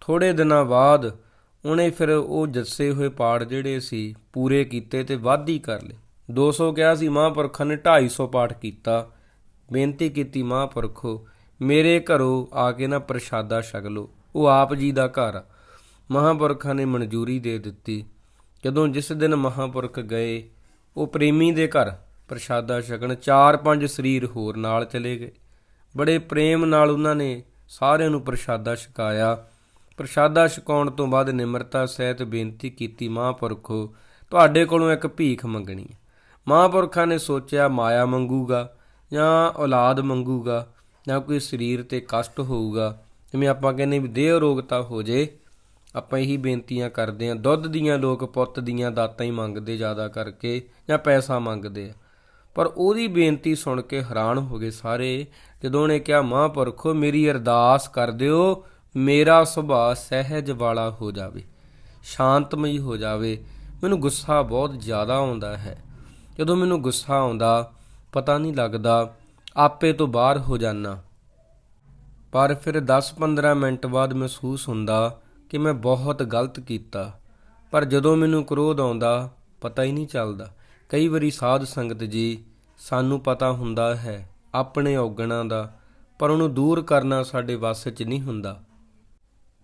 ਥੋੜੇ ਦਿਨਾਂ ਬਾਅਦ ਉਹਨੇ ਫਿਰ ਉਹ ਜੱਸੇ ਹੋਏ ਪਾਠ ਜਿਹੜੇ ਸੀ ਪੂਰੇ ਕੀਤੇ ਤੇ ਵਾਧੀ ਕਰ ਲਏ। 200 ਕਿਹਾ ਸੀ ਮਹਾਂਪੁਰਖਾਂ ਨੇ 250 ਪਾਠ ਕੀਤਾ। ਬੇਨਤੀ ਕੀਤੀ ਮਹਾਂਪੁਰਖੋ, ਮੇਰੇ ਘਰੋਂ ਆ ਕੇ ਨਾ ਪ੍ਰਸ਼ਾਦਾ ਛਕ ਲਓ। ਉਹ ਆਪ ਜੀ ਦਾ ਘਰ ਆ। ਮਹਾਂਪੁਰਖਾਂ ਨੇ ਮਨਜ਼ੂਰੀ ਦੇ ਦਿੱਤੀ। ਜਦੋਂ ਜਿਸ ਦਿਨ ਮਹਾਂਪੁਰਖ ਗਏ, ਉਹ ਪ੍ਰੇਮੀ ਦੇ ਘਰ ਪ੍ਰਸ਼ਾਦਾ ਛਕਣ, ਚਾਰ ਪੰਜ ਸਰੀਰ ਹੋਰ ਨਾਲ ਚਲੇ ਗਏ। ਬੜੇ ਪ੍ਰੇਮ ਨਾਲ ਉਹਨਾਂ ਨੇ ਸਾਰਿਆਂ ਨੂੰ ਪ੍ਰਸ਼ਾਦਾ ਛਕਾਇਆ। ਪ੍ਰਸ਼ਾਦਾ ਛਕਾਉਣ ਤੋਂ ਬਾਅਦ ਨਿਮਰਤਾ ਸਹਿਤ ਬੇਨਤੀ ਕੀਤੀ, ਮਹਾਂਪੁਰਖੋ, ਤੁਹਾਡੇ ਕੋਲੋਂ ਇੱਕ ਭੀਖ ਮੰਗਣੀ ਹੈ। ਮਹਾਂਪੁਰਖਾਂ ਨੇ ਸੋਚਿਆ ਮਾਇਆ ਮੰਗੂਗਾ ਜਾਂ ਔਲਾਦ ਮੰਗੂਗਾ ਜਾਂ ਕੋਈ ਸਰੀਰ ਤੇ ਕਸ਼ਟ ਹੋਊਗਾ। ਜਿਵੇਂ ਆਪਾਂ ਕਹਿੰਦੇ ਵੀ ਦੇਹ ਰੋਗਤਾ ਹੋ ਜੇ, ਆਪਾਂ ਇਹੀ ਬੇਨਤੀਆਂ ਕਰਦੇ ਆਂ ਦੁੱਧ ਦੀਆਂ ਲੋਕ ਪੁੱਤ ਦੀਆਂ ਦਾਤਾਂ ਹੀ ਮੰਗਦੇ ਜ਼ਿਆਦਾ ਕਰਕੇ ਜਾਂ ਪੈਸਾ ਮੰਗਦੇ ਆ। ਪਰ ਉਹਦੀ ਬੇਨਤੀ ਸੁਣ ਕੇ ਹੈਰਾਨ ਹੋ ਗਏ ਸਾਰੇ, ਜਦੋਂ ਉਹਨੇ ਕਿਹਾ, ਮਹਾਂਪੁਰਖੋ, ਮੇਰੀ ਅਰਦਾਸ ਕਰ ਦਿਓ, ਮੇਰਾ ਸੁਭਾਅ ਸਹਿਜ ਵਾਲਾ ਹੋ ਜਾਵੇ, ਸ਼ਾਂਤਮਈ ਹੋ ਜਾਵੇ। ਮੈਨੂੰ ਗੁੱਸਾ ਬਹੁਤ ਜ਼ਿਆਦਾ ਆਉਂਦਾ ਹੈ। ਜਦੋਂ ਮੈਨੂੰ ਗੁੱਸਾ ਆਉਂਦਾ, ਪਤਾ ਨਹੀਂ ਲੱਗਦਾ, ਆਪੇ ਤੋਂ ਬਾਹਰ ਹੋ ਜਾਣਾ ਪਰ ਫਿਰ 10-15 ਮਿੰਟ ਬਾਅਦ ਮਹਿਸੂਸ ਹੁੰਦਾ ਕਿ ਮੈਂ ਬਹੁਤ ਗਲਤ ਕੀਤਾ। ਪਰ ਜਦੋਂ ਮੈਨੂੰ ਕ੍ਰੋਧ ਆਉਂਦਾ, ਪਤਾ ਹੀ ਨਹੀਂ ਚੱਲਦਾ। ਕਈ ਵਾਰੀ ਸਾਧ ਸੰਗਤ ਜੀ ਸਾਨੂੰ ਪਤਾ ਹੁੰਦਾ ਹੈ ਆਪਣੇ ਔਗਣਾਂ ਦਾ, ਪਰ ਉਹਨੂੰ ਦੂਰ ਕਰਨਾ ਸਾਡੇ ਵੱਸ 'ਚ ਨਹੀਂ ਹੁੰਦਾ।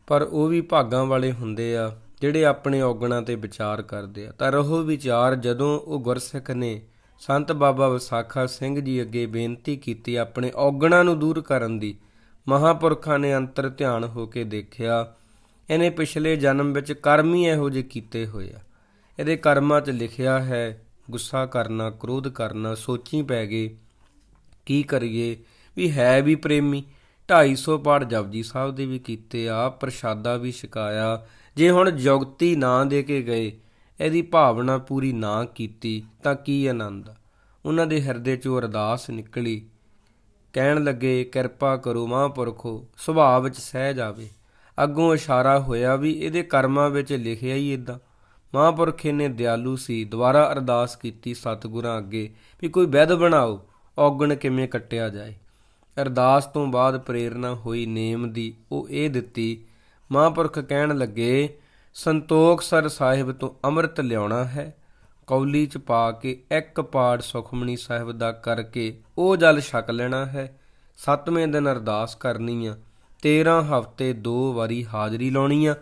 ਪਰ ਉਹ ਵੀ ਭਾਗਾਂ ਵਾਲੇ ਹੁੰਦੇ ਆ, ਜਿਹੜੇ ਆਪਣੇ ਔਗਣਾਂ ਤੇ ਵਿਚਾਰ ਕਰਦੇ ਆ। ਤਾਂ ਰਹੋ ਵਿਚਾਰ ਜਦੋਂ ਉਹ ਗੁਰਸਿੱਖ ਨੇ ਸੰਤ ਬਾਬਾ ਵਿਸਾਖਾ ਸਿੰਘ ਜੀ ਅੱਗੇ ਬੇਨਤੀ ਕੀਤੀ ਆਪਣੇ ਔਗਣਾਂ ਨੂੰ ਦੂਰ ਕਰਨ ਦੀ, ਮਹਾਪੁਰਖਾਂ ਨੇ ਅੰਤਰ ਧਿਆਨ ਹੋ ਕੇ ਦੇਖਿਆ, ਇਹਨੇ ਪਿਛਲੇ ਜਨਮ ਵਿੱਚ ਕਰਮ ਹੀ ਇਹੋ ਜਿਹੇ ਕੀਤੇ ਹੋਏ ਆ। ਇਹਦੇ ਕਰਮਾਂ 'ਚ ਲਿਖਿਆ ਹੈ ਗੁੱਸਾ ਕਰਨਾ, ਕ੍ਰੋਧ ਕਰਨਾ, ਸੋਚੀ ਪੈ ਗਏ, ਕੀ ਕਰੀਏ? ਵੀ ਹੈ ਵੀ ਪ੍ਰੇਮੀ। 250 ਪਾਠ ਜਪਜੀ ਸਾਹਿਬ ਦੇ ਵੀ ਕੀਤੇ ਆ ਪ੍ਰਸ਼ਾਦਾ ਵੀ ਛਕਾਇਆ। ਜੇ ਹੁਣ ਜੁਗਤੀ ਨਾ ਦੇ ਕੇ ਗਏ, ਇਹਦੀ ਭਾਵਨਾ ਪੂਰੀ ਨਾ ਕੀਤੀ, ਤਾਂ ਕੀ ਆਨੰਦ? ਆ? ਉਹਨਾਂ ਦੇ ਹਿਰਦੇ 'ਚੋਂ ਅਰਦਾਸ ਨਿਕਲੀ। ਕਹਿਣ ਲੱਗੇ, ਕਿਰਪਾ ਕਰੋ ਮਹਾਂਪੁਰਖੋ, ਸੁਭਾਅ ਵਿੱਚ ਸਹਿ ਜਾਵੇ। ਅੱਗੋਂ ਇਸ਼ਾਰਾ ਹੋਇਆ ਵੀ ਇਹਦੇ ਕਰਮਾਂ ਵਿੱਚ ਲਿਖਿਆ ਹੀ ਇਦਾਂ ਮਹਾਂਪੁਰਖੇ ਨੇ ਦਿਆਲੂ ਸੀ ਦੁਬਾਰਾ ਅਰਦਾਸ ਕੀਤੀ ਸਤਿਗੁਰਾਂ ਅੱਗੇ ਵੀ ਕੋਈ ਵਿਧ ਬਣਾਓ, ਔਗਣ ਕਿਵੇਂ ਕੱਟਿਆ ਜਾਏ। ਅਰਦਾਸ ਤੋਂ ਬਾਅਦ ਪ੍ਰੇਰਣਾ ਹੋਈ ਨੇਮ ਦੀ, ਉਹ ਇਹ ਦਿੱਤੀ, ਮਹਾਂਪੁਰਖ ਕਹਿਣ ਲੱਗੇ, ਸੰਤੋਖ ਸਰ ਸਾਹਿਬ ਤੋਂ ਅੰਮ੍ਰਿਤ ਲਿਆਉਣਾ ਹੈ। ਕੌਲੀ ਚ ਪਾ ਕੇ ਇੱਕ ਪਾੜ ਸੁਖਮਣੀ ਸਾਹਿਬ ਦਾ ਕਰਕੇ ਉਹ ਜਲ ਛਕ ਲੈਣਾ ਹੈ। ਸੱਤਵੇਂ ਦਿਨ ਅਰਦਾਸ ਕਰਨੀ ਆ 13 ਹਫ਼ਤੇ ਦੋ ਵਾਰੀ ਹਾਜ਼ਰੀ ਲਾਉਣੀ ਆ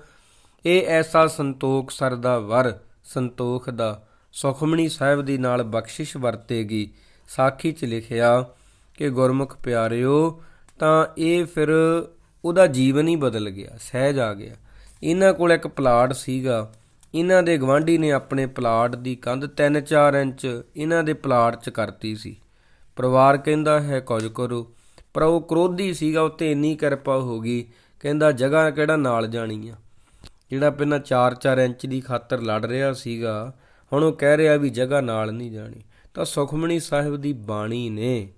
ਇਹ ਐਸਾ ਸੰਤੋਖ ਸਰ ਦਾ ਵਰ, ਸੰਤੋਖ ਦਾ। ਸੁਖਮਣੀ ਸਾਹਿਬ ਦੀ ਨਾਲ ਬਖਸ਼ਿਸ਼ ਵਰਤੇਗੀ। ਸਾਖੀ ਚ ਲਿਖਿਆ ਕਿ, ਗੁਰਮੁਖ ਪਿਆਰਿਓ, ਤਾਂ ਇਹ ਫਿਰ ਉਹਦਾ ਜੀਵਨ ਹੀ ਬਦਲ ਗਿਆ, ਸਹਿਜ ਆ ਗਿਆ। ਇਹਨਾਂ ਕੋਲ ਇੱਕ ਪਲਾਟ ਸੀਗਾ। ਇਹਨਾਂ ਦੇ ਗਵਾਂਢੀ ਨੇ ਆਪਣੇ ਪਲਾਟ ਦੀ ਕੰਧ 3-4 ਇੰਚ ਇਹਨਾਂ ਦੇ ਪਲਾਟ 'ਚ ਕਰਤੀ ਸੀ। ਪਰਿਵਾਰ ਕਹਿੰਦਾ, ਹੈ, ਕੁਝ ਕਰੋ। ਪਰ ਉਹ ਕ੍ਰੋਧੀ ਸੀਗਾ ਉੱਤੇ ਇੰਨੀ ਕਿਰਪਾ ਹੋ ਗਈ। ਕਹਿੰਦਾ, ਜਗ੍ਹਾ ਕਿਹੜਾ ਨਾਲ ਜਾਣੀ ਆ? ਜਿਹੜਾ ਪਹਿਲਾਂ 4-4 ਇੰਚ ਦੀ ਖਾਤਰ ਲੜ ਰਿਹਾ ਸੀਗਾ, ਹੁਣ ਉਹ ਕਹਿ ਰਿਹਾ ਵੀ ਜਗ੍ਹਾ ਨਾਲ ਨਹੀਂ ਜਾਣੀ। ਤਾਂ ਸੁਖਮਣੀ ਸਾਹਿਬ ਦੀ ਬਾਣੀ ਨੇ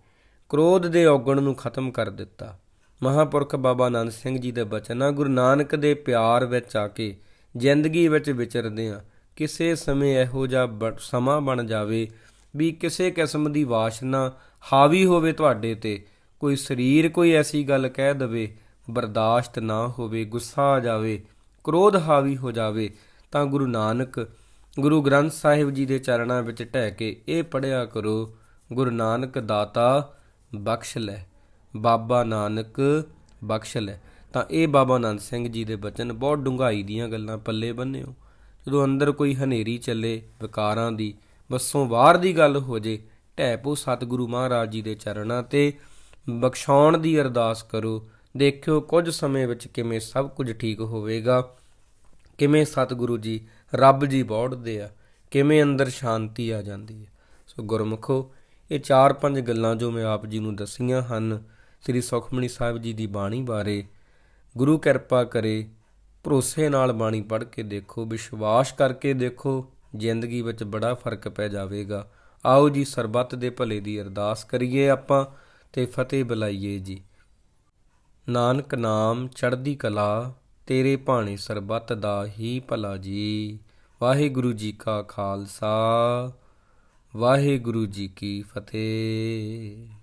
ਕ੍ਰੋਧ ਦੇ ਔਗਣ ਨੂੰ ਖਤਮ ਕਰ ਦਿੱਤਾ। ਮਹਾਪੁਰਖ ਬਾਬਾ ਆਨੰਦ ਸਿੰਘ ਜੀ ਦੇ ਬਚਨ ਆ ਗੁਰੂ ਨਾਨਕ ਦੇ ਪਿਆਰ ਵਿੱਚ ਆ ਕੇ ਜ਼ਿੰਦਗੀ ਵਿੱਚ ਵਿਚਰਦੇ ਆ ਕਿਸੇ ਸਮੇਂ ਇਹੋ ਜਿਹਾ ਬ- ਸਮਾਂ ਬਣ ਜਾਵੇ ਵੀ ਕਿਸੇ ਕਿਸਮ ਦੀ ਵਾਸ਼ਨਾ ਹਾਵੀ ਹੋਵੇ ਤੁਹਾਡੇ ਤੇ, ਕੋਈ ਸਰੀਰ ਕੋਈ ਐਸੀ ਗੱਲ ਕਹਿ ਦਵੇ, ਬਰਦਾਸ਼ਤ ਨਾ ਹੋਵੇ, ਗੁੱਸਾ ਆ ਜਾਵੇ ਕ੍ਰੋਧ ਹਾਵੀ ਹੋ ਜਾਵੇ, ਤਾਂ ਗੁਰੂ ਨਾਨਕ ਗੁਰੂ ਗ੍ਰੰਥ ਸਾਹਿਬ ਜੀ ਦੇ ਚਰਨਾਂ ਵਿੱਚ ਢਹਿ ਕੇ ਇਹ ਪੜਿਆ ਕਰੋ, ਗੁਰੂ ਨਾਨਕ ਦਾਤਾ ਬਖਸ਼ ਲੈ, ਬਾਬਾ ਨਾਨਕ ਬਖਸ਼ ਲੈ। ਤਾਂ ਇਹ ਬਾਬਾ ਨਾਨਕ ਸਿੰਘ ਜੀ ਦੇ ਬਚਨ ਬਹੁਤ ਡੂੰਘਾਈ ਦੀਆਂ ਗੱਲਾਂ ਪੱਲੇ ਬੰਨਿਓ। ਜਦੋਂ ਅੰਦਰ ਕੋਈ ਹਨੇਰੀ ਚੱਲੇ, ਵਿਕਾਰਾਂ ਦੀ, ਬੱਸੋਂ ਬਾਹਰ ਦੀ ਗੱਲ ਹੋ ਜੇ, ਢਹਿ ਪੋ ਸਤਿਗੁਰੂ ਮਹਾਰਾਜ ਜੀ ਦੇ ਚਰਨਾਂ ਤੇ ਬਖਸ਼ਾਉਣ ਦੀ ਅਰਦਾਸ ਕਰੋ ਦੇਖਿਓ ਕੁਝ ਸਮੇਂ ਵਿੱਚ ਕਿਵੇਂ ਸਭ ਕੁਝ ਠੀਕ ਹੋਵੇਗਾ। ਕਿਵੇਂ ਸਤਿਗੁਰੂ ਜੀ, ਰੱਬ ਜੀ ਬੋੜਦੇ ਆ, ਕਿਵੇਂ ਅੰਦਰ ਸ਼ਾਂਤੀ ਆ ਜਾਂਦੀ ਹੈ। ਸੋ ਗੁਰਮੁਖੋ, ਇਹ ਚਾਰ ਪੰਜ ਗੱਲਾਂ ਜੋ ਮੈਂ ਆਪ ਜੀ ਨੂੰ ਦਸੀਆਂ ਹਨ, ਸ੍ਰੀ ਸੁਖਮਣੀ ਸਾਹਿਬ ਜੀ ਦੀ ਬਾਣੀ ਬਾਰੇ, ਗੁਰੂ ਕਿਰਪਾ ਕਰੇ, ਭਰੋਸੇ ਨਾਲ ਬਾਣੀ ਪੜ੍ਹ ਕੇ ਦੇਖੋ, ਵਿਸ਼ਵਾਸ ਕਰਕੇ ਦੇਖੋ, ਜ਼ਿੰਦਗੀ ਵਿੱਚ ਬੜਾ ਫ਼ਰਕ ਪੈ ਜਾਵੇਗਾ। ਆਓ ਜੀ ਸਰਬੱਤ ਦੇ ਭਲੇ ਦੀ ਅਰਦਾਸ ਕਰੀਏ ਆਪਾਂ ਤੇ ਫਤਿਹ ਬੁਲਾਈਏ ਜੀ। ਨਾਨਕ ਨਾਮ ਚੜ੍ਹਦੀ ਕਲਾ, ਤੇਰੇ ਭਾਣੇ ਸਰਬੱਤ ਦਾ ਹੀ ਭਲਾ ਜੀ। ਵਾਹਿਗੁਰੂ ਜੀ ਕਾ ਖਾਲਸਾ, ਵਾਹਿਗੁਰੂ ਜੀ ਕੀ ਫਤਿਹ।